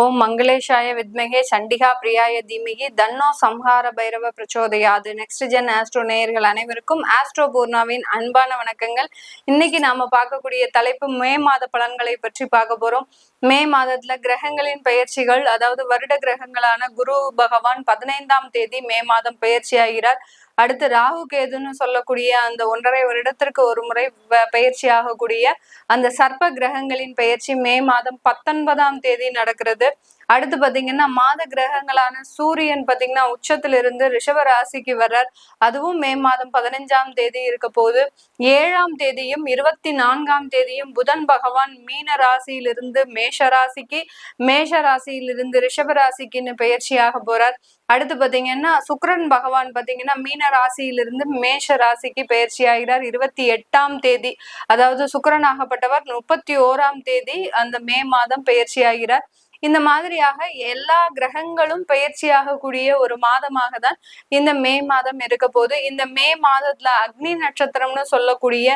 ஓம் மங்களேஷாய வித்மகே சண்டிகா பிரியாய தீமிகி தன்னோ சம்ஹார பைரவ பிரச்சோதயாது நெக்ஸ்ட் ஜென் ஆஸ்ட்ரோ நேயர்கள் அனைவருக்கும் ஆஸ்ட்ரோ பூர்ணாவின் அன்பான வணக்கங்கள். இன்னைக்கு நாம பார்க்கக்கூடிய தலைப்பு மே மாத பலன்களை பற்றி பார்க்க போறோம். மே மாதத்துல கிரகங்களின் பயிற்சிகள் அதாவது வருட கிரகங்களான குரு பகவான் பதினைந்தாம் தேதி மே மாதம் பயிற்சி ஆகிறார் அடுத்து ராகு கேதுன்னு சொல்லக்கூடிய அந்த ஒன்றரை வருடத்திற்கு ஒரு முறை பயிற்சி ஆகக்கூடிய அந்த சர்ப்ப கிரகங்களின் பயிற்சி மே மாதம் பத்தொன்பதாம் தேதி நடக்கிறது. அடுத்து பாத்தீங்கன்னா மாத கிரகங்களான சூரியன் பாத்தீங்கன்னா உச்சத்திலிருந்து ரிஷப ராசிக்கு வர்றார். அதுவும் மே மாதம் பதினைஞ்சாம் தேதி இருக்க போது ஏழாம் தேதியும் இருபத்தி நான்காம் தேதியும் புதன் பகவான் மீன ராசியிலிருந்து மேஷ ராசிக்கு மேஷ ராசியிலிருந்து ரிஷப ராசிக்குன்னு பெயர்ச்சியாக போறார். அடுத்து பாத்தீங்கன்னா சுக்கரன் பகவான் பாத்தீங்கன்னா மீன ராசியிலிருந்து மேஷ ராசிக்கு பயிற்சி ஆகிறார் இருபத்தி எட்டாம் தேதி அதாவது சுக்கரன் ஆகப்பட்டவர் முப்பத்தி ஓராம் தேதி அந்த மே மாதம் பயிற்சி ஆகிறார் இந்த மாதிரியாக எல்லா கிரகங்களும் பயிற்சியாக கூடிய ஒரு மாதமாக தான் இந்த மே மாதம் இருக்க போது இந்த மே மாதத்துல அக்னி நட்சத்திரம்னு சொல்லக்கூடிய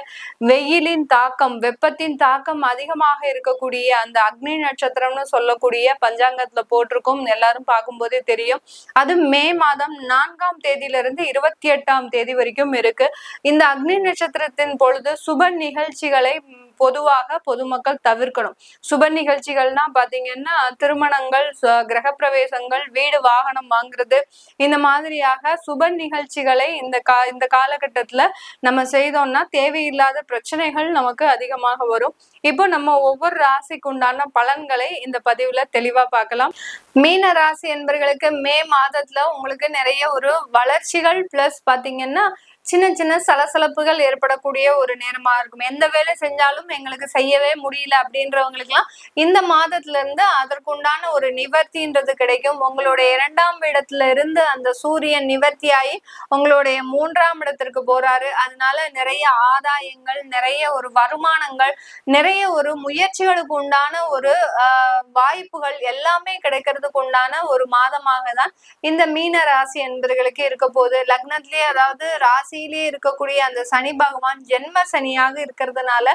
வெயிலின் தாக்கம் வெப்பத்தின் தாக்கம் அதிகமாக இருக்கக்கூடிய அந்த அக்னி நட்சத்திரம்னு சொல்லக்கூடிய பஞ்சாங்கத்துல போட்டிருக்கும். எல்லாரும் பார்க்கும்போதே தெரியும். அது மே மாதம் நான்காம் தேதியிலிருந்து இருபத்தி எட்டாம் தேதி வரைக்கும் இருக்கு. இந்த அக்னி நட்சத்திரத்தின் பொழுது சுப நிகழ்ச்சிகளை பொதுவாக பொதுமக்கள் தவிர்க்கணும். சுப நிகழ்ச்சிகள்னா பாத்தீங்கன்னா திருமணங்கள் கிரகப்பிரவேசங்கள் வீடு வாகனம் வாங்குறது இந்த மாதிரியாக சுப நிகழ்ச்சிகளை இந்த கா இந்த காலகட்டத்துல நம்ம செய்தோம்னா தேவையில்லாத பிரச்சனைகள் நமக்கு அதிகமாக வரும். இப்போ நம்ம ஒவ்வொரு ராசிக்கு உண்டான பலன்களை இந்த பதிவுல தெளிவா பார்க்கலாம் மீன ராசி என்பர்களுக்கு மே மாதத்துல உங்களுக்கு நிறைய ஒரு வளர்ச்சிகள் பிளஸ் பாத்தீங்கன்னா சின்ன சின்ன சலசலப்புகள் ஏற்படக்கூடிய ஒரு நேரமா இருக்கும். எந்த வேலை செஞ்சாலும் எங்களுக்கு செய்யவே முடியல அப்படின்றவங்களுக்கு எல்லாம் இந்த மாதத்துல இருந்து அதற்குண்டான ஒரு நிவர்த்தின்றது கிடைக்கும். உங்களுடைய இரண்டாம் இடத்துல இருந்து அந்த சூரியன் நிவர்த்தியாகி உங்களுடைய மூன்றாம் இடத்திற்கு போறாரு. அதனால நிறைய ஆதாயங்கள் நிறைய ஒரு வருமானங்கள் நிறைய ஒரு முயற்சிகளுக்கு உண்டான ஒரு வாய்ப்புகள் எல்லாமே கிடைக்கிறதுக்கு உண்டான ஒரு மாதமாக தான் இந்த மீன ராசி என்பவர்களுக்கு இருக்க போகுது. லக்னத்திலேயே அதாவது ராசி ராசியிலே இருக்கக்கூடிய அந்த சனி பகவான் ஜென்ம சனியாக இருக்கிறதுனால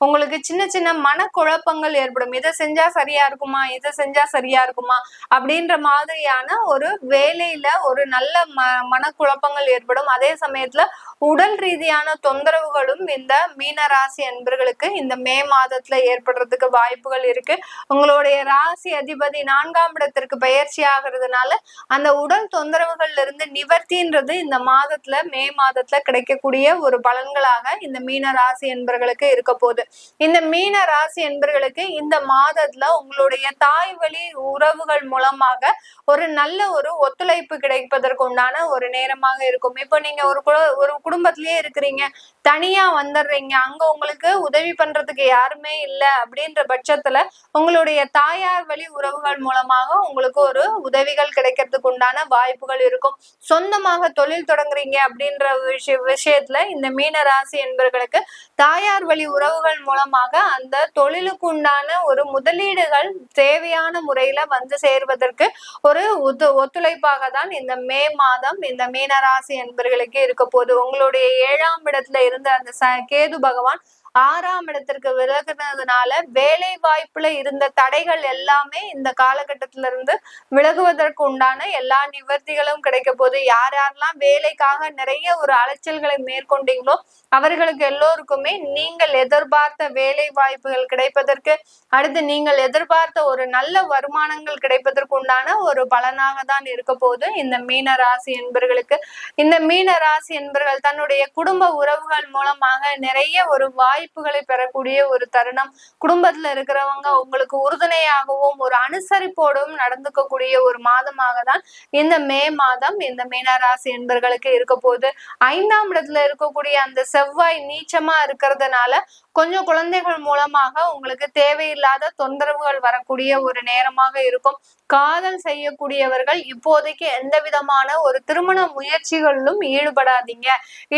உங்களுக்கு சின்ன சின்ன மனக்குழப்பங்கள் ஏற்படும். இதை செஞ்சா சரியா இருக்குமா? இதை செஞ்சா சரியா இருக்குமா? அப்படின்ற மாதிரியான ஒரு வேலையில ஒரு நல்ல ம மனக்குழப்பங்கள் ஏற்படும். அதே சமயத்துல உடல் ரீதியான தொந்தரவுகளும் இந்த மீன ராசி அன்பர்களுக்கு இந்த மே மாதத்துல ஏற்படுறதுக்கு வாய்ப்புகள் இருக்கு. உங்களுடைய ராசி அதிபதி நான்காம் இடத்திற்கு பயிற்சி ஆகிறதுனால அந்த உடல் தொந்தரவுகள்ல இருந்து நிவர்த்தின்றது இந்த மாதத்துல மே மாதத்துல கிடைக்கக்கூடிய ஒரு பலன்களாக இந்த மீன ராசி என்பர்களுக்கு இருக்க போகுது இந்த மீன ராசி என்பர்களுக்கு இந்த மாதத்துல உங்களுடைய தாய் வழி உறவுகள் மூலமாக ஒரு நல்ல ஒரு ஒத்துழைப்பு கிடைப்பதற்கு உண்டான ஒரு நேரமாக இருக்கும். இப்போ நீங்க ஒரு ஒரு குடும்பத்திலேயே இருக்கிறீங்க தனியா வந்துடுறீங்க அங்க உங்களுக்கு உதவி பண்றதுக்கு யாருமே இல்லை அப்படின்ற பட்சத்துல உங்களுடைய தாயார் வழி உறவுகள் மூலமாக உங்களுக்கு ஒரு உதவிகள் கிடைக்கிறதுக்கு உண்டான வாய்ப்புகள் இருக்கும். சொந்தமாக தொழில் தொடங்குறீங்க அப்படின்ற விஷய விஷயத்துல இந்த மீன ராசி என்பர்களுக்கு தாயார் வழி உறவுகள் மூலமாக அந்த தொழிலுக்கு உண்டான ஒரு முதலீடுகள் தேவையான முறையில வந்து சேர்வதற்கு ஒரு ஒத்து ஒத்துழைப்பாக தான் இந்த மே மாதம் இந்த மீனராசி என்பர்களுக்கு இருக்க போது உங்களுடைய ஏழாம் இடத்துல இருந்த அந்த கேது பகவான் ஆறாம் இடத்திற்கு விலகுனதுனால வேலை வாய்ப்புல இருந்த தடைகள் எல்லாமே இந்த காலகட்டத்தில இருந்து விலகுவதற்கு உண்டான எல்லா நிவர்த்திகளும் கிடைக்க போது யார் யாரெல்லாம் வேலைக்காக நிறைய ஒரு அலைச்சல்களை மேற்கொண்டீங்களோ அவர்களுக்கு எல்லோருக்குமே நீங்கள் எதிர்பார்த்த வேலை வாய்ப்புகள் கிடைப்பதற்கு அடுத்து நீங்கள் எதிர்பார்த்த ஒரு நல்ல வருமானங்கள் கிடைப்பதற்கு உண்டான ஒரு பலனாக தான் இருக்க போது இந்த மீன ராசி என்பர்களுக்கு. இந்த மீன ராசி என்பர்கள் தன்னுடைய குடும்ப உறவுகள் மூலமாக நிறைய ஒரு வாய்ப்பு வாய்ப்புகளை பெறக்கூடிய ஒரு தருணம். குடும்பத்துல இருக்கிறவங்க உங்களுக்கு உறுதுணையாகவும் ஒரு அனுசரிப்போடும் நடந்துக்கக்கூடிய ஒரு மாதமாக தான் இந்த மே மாதம் இந்த மீனராசி என்பர்களுக்கு இருக்க போது ஐந்தாம் இடத்துல இருக்கக்கூடிய அந்த செவ்வாய் நீச்சமா இருக்கிறதுனால கொஞ்சம் குழந்தைகள் மூலமாக உங்களுக்கு தேவையில்லாத தொந்தரவுகள் வரக்கூடிய ஒரு நேரமாக இருக்கும். காதல் செய்யக்கூடியவர்கள் இப்போதைக்கு எந்த விதமான ஒரு திருமண முயற்சிகளிலும் ஈடுபடாதீங்க.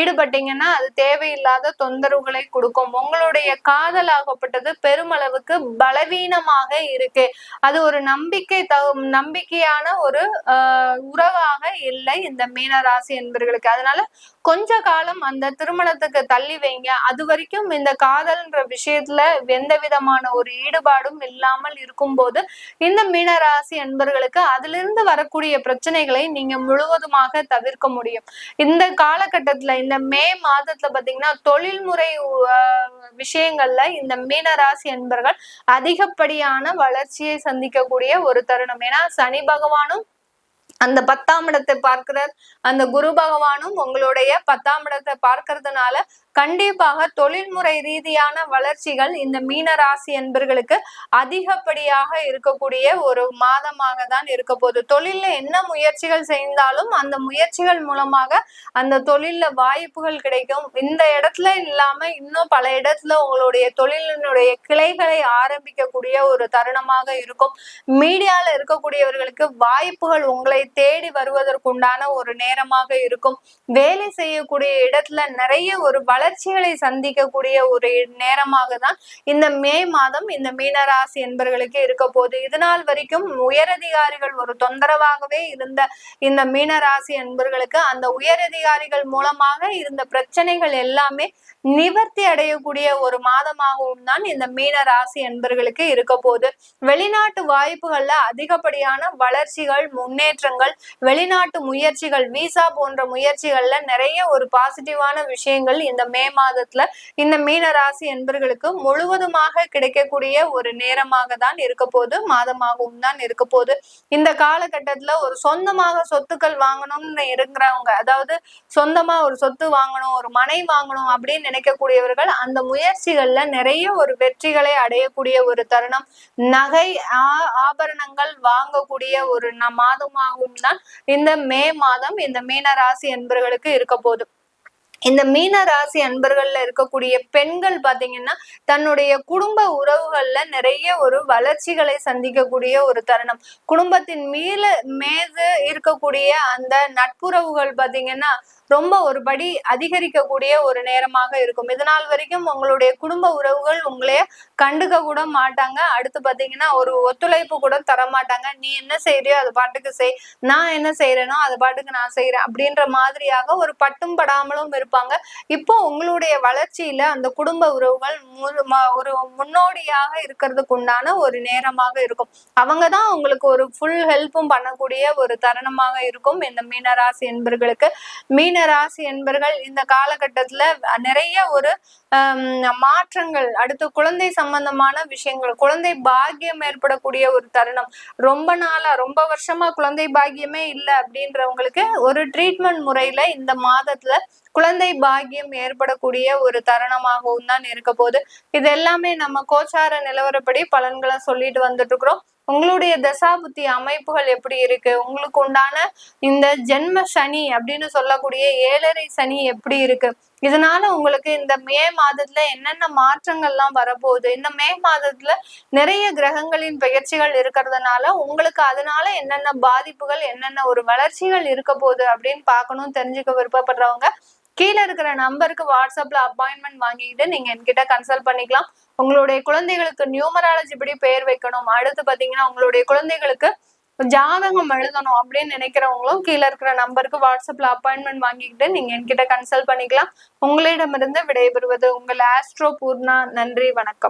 ஈடுபட்டீங்கன்னா அது தேவையில்லாத தொந்தரவுகளை கொடுக்கும். உங்களுடைய காதல் ஆகப்பட்டது பெருமளவுக்கு பலவீனமாக இருக்கு. அது ஒரு நம்பிக்கை த நம்பிக்கையான ஒரு ஆஹ் உறவாக இல்லை இந்த மீனராசி என்பர்களுக்கு. அதனால கொஞ்ச காலம் அந்த திருமணத்துக்கு தள்ளி வைங்க. அது வரைக்கும் இந்த காதல்ன்ற விஷயத்துல எந்த விதமான ஒரு ஈடுபாடும் இல்லாமல் இருக்கும்போது இந்த மீனராசி என்பர்களுக்கு அதிலிருந்து வரக்கூடிய பிரச்சனைகளை நீங்க முழுவதுமாக தவிர்க்க முடியும். இந்த காலகட்டத்துல இந்த மே மாதத்துல பாத்தீங்கன்னா தொழில்முறை விஷயங்கள்ல இந்த மீனராசி என்பர்கள் அதிகப்படியான வளர்ச்சியை சந்திக்கக்கூடிய ஒரு தருணம். ஏன்னா சனி பகவானும் அந்த பத்தாம் இடத்தை பார்க்கிறார். அந்த குரு பகவானும் உங்களுடைய பத்தாம் இடத்தை பார்க்கறதுனால கண்டிப்பாக தொழில்முறை ரீதியான வளர்ச்சிகள் இந்த மீன ராசி என்பர்களுக்கு அதிகப்படியாக இருக்கக்கூடிய ஒரு மாதமாக தான் இருக்க போகுது. தொழில்ல என்ன முயற்சிகள் செய்தாலும் அந்த முயற்சிகள் மூலமாக அந்த தொழில்ல வாய்ப்புகள் கிடைக்கும். இந்த இடத்துல இல்லாம இன்னும் பல இடத்துல உங்களுடைய தொழிலினுடைய கிளைகளை ஆரம்பிக்கக்கூடிய ஒரு தருணமாக இருக்கும். மீடியால இருக்கக்கூடியவர்களுக்கு வாய்ப்புகள் உங்களை தேடி வருவதற்குண்டான ஒரு நேரமாக இருக்கும். வேலை செய்யக்கூடிய இடத்துல நிறைய ஒரு வளர்ச்சிகளை சந்திக்கக்கூடிய ஒரு நேரமாக தான் இந்த மே மாதம் இந்த மீனராசி என்பர்களுக்கு இருக்க போகுது இது நாள் வரைக்கும் உயரதிகாரிகள் ஒரு தொந்தரவாகவே இருந்த இந்த மீனராசி என்பர்களுக்கு அந்த உயரதிகாரிகள் மூலமாக இருந்த பிரச்சனைகள் எல்லாமே நிவர்த்தி அடையக்கூடிய ஒரு மாதமாகவும் தான் இந்த மீன ராசி என்பர்களுக்கு இருக்க போகுது. வெளிநாட்டு வாய்ப்புகள்ல அதிகப்படியான வளர்ச்சிகள் முன்னேற்றங்கள் வெளிநாட்டு முயற்சிகள் விசா போன்ற முயற்சிகள்ல நிறைய ஒரு பாசிட்டிவான விஷயங்கள் இந்த மே மாதத்துல இந்த மீன ராசி என்பர்களுக்கு முழுவதுமாக கிடைக்கக்கூடிய ஒரு நேரமாக தான் இருக்க போது மாதமாகவும் தான் இருக்க போது இந்த காலகட்டத்துல ஒரு சொந்தமாக சொத்துக்கள் வாங்கணும்னு இருக்கிறவங்க அதாவது சொந்தமா ஒரு சொத்து வாங்கணும் ஒரு மனை வாங்கணும் அப்படின்னு நினைக்கக்கூடியவர்கள் அந்த முயற்சிகள்ல நிறைய ஒரு வெற்றிகளை அடையக்கூடிய ஒரு தருணம். நகை ஆபரணங்கள் வாங்கக்கூடிய ஒரு மாதமாகவும் தான் இந்த மே மாதம் இந்த மீன ராசி என்பவர்களுக்கு இருக்க போதும் இந்த மீன ராசி அன்பர்கள்ல இருக்கக்கூடிய பெண்கள் பாத்தீங்கன்னா தன்னுடைய குடும்ப உறவுகள்ல நிறைய ஒரு வளர்ச்சிகளை சந்திக்கக்கூடிய ஒரு தருணம். குடும்பத்தின் மீல மேது இருக்கக்கூடிய அந்த நட்புறவுகள் பாத்தீங்கன்னா ரொம்ப ஒரு படி அதிகரிக்கக்கூடிய ஒரு நேரமாக இருக்கும். இதனால் வரைக்கும் உங்களுடைய குடும்ப உறவுகள் உங்களைய கண்டுக்க கூட மாட்டாங்க. அடுத்து பாத்தீங்கன்னா ஒரு ஒத்துழைப்பு கூட தர மாட்டாங்க நீ என்ன செய்யறியோ அது பாட்டுக்கு செய். நான் என்ன செய்யறேனோ அது பாட்டுக்கு நான் செய்யறேன் அப்படின்ற மாதிரியாக ஒரு பட்டும் படாமலும் இருக்கும் இருப்பாங்க. இப்போ உங்களுடைய வளர்ச்சியில அந்த குடும்ப உறவுகள் ஒரு முன்னோடியாக இருக்கிறதுக்கு உண்டான ஒரு நேரமாக இருக்கும். அவங்க தான் உங்களுக்கு ஒரு ஃபுல் ஹெல்ப்பும் பண்ணக்கூடிய ஒரு தருணமாக இருக்கும். இந்த மீனராசி என்பர்களுக்கு. மீனராசி என்பர்கள் இந்த காலகட்டத்துல நிறைய ஒரு மாற்றங்கள் அடுத்து குழந்தை சம்பந்தமான விஷயங்கள் குழந்தை பாக்கியம் ஏற்படக்கூடிய ஒரு தருணம். ரொம்ப நாளா ரொம்ப வருஷமா குழந்தை பாக்கியமே இல்லை அப்படின்றவங்களுக்கு ஒரு ட்ரீட்மெண்ட் முறையில இந்த மாதத்துல குழந்தை பாக்கியம் ஏற்படக்கூடிய ஒரு தருணமாகவும் தான் இருக்க போகுது. இது எல்லாமே நம்ம கோச்சார நிலவரப்படி பலன்களை சொல்லிட்டு வந்துட்டு இருக்கிறோம் உங்களுடைய தசாபுத்தி அமைப்புகள் எப்படி இருக்கு? உங்களுக்கு உண்டான இந்த ஜென்ம சனி அப்படின்னு சொல்லக்கூடிய ஏழரை சனி எப்படி இருக்கு? இதனால உங்களுக்கு இந்த மே மாதத்துல என்னென்ன மாற்றங்கள்லாம் வரப்போகுது? இந்த மே மாதத்துல நிறைய கிரகங்களின் பயிற்சிகள் இருக்கிறதுனால உங்களுக்கு அதனால என்னென்ன பாதிப்புகள் என்னென்ன ஒரு வளர்ச்சிகள் இருக்க போகுது அப்படின்னு பார்க்கணும் தெரிஞ்சுக்க விருப்பப்படுறவங்க கீழே இருக்கிற நம்பருக்கு வாட்ஸ்அப்ல அப்பாயின்மெண்ட் வாங்கிக்கிட்டு நீங்க என்கிட்ட கன்சல்ட் பண்ணிக்கலாம். உங்களுடைய குழந்தைகளுக்கு நியூமராலஜி படி பெயர் வைக்கணும். அடுத்து பாத்தீங்கன்னா உங்களுடைய குழந்தைகளுக்கு ஜாதகம் எழுதணும் அப்படின்னு நினைக்கிறவங்களும் கீழே இருக்கிற நம்பருக்கு வாட்ஸ்அப்ல அப்பாயின்மெண்ட் வாங்கிக்கிட்டு நீங்க என்கிட்ட கன்சல்ட் பண்ணிக்கலாம். உங்களிடமிருந்து விடைபெறுவது உங்கள் ஆஸ்ட்ரோ பூர்ணா. நன்றி வணக்கம்.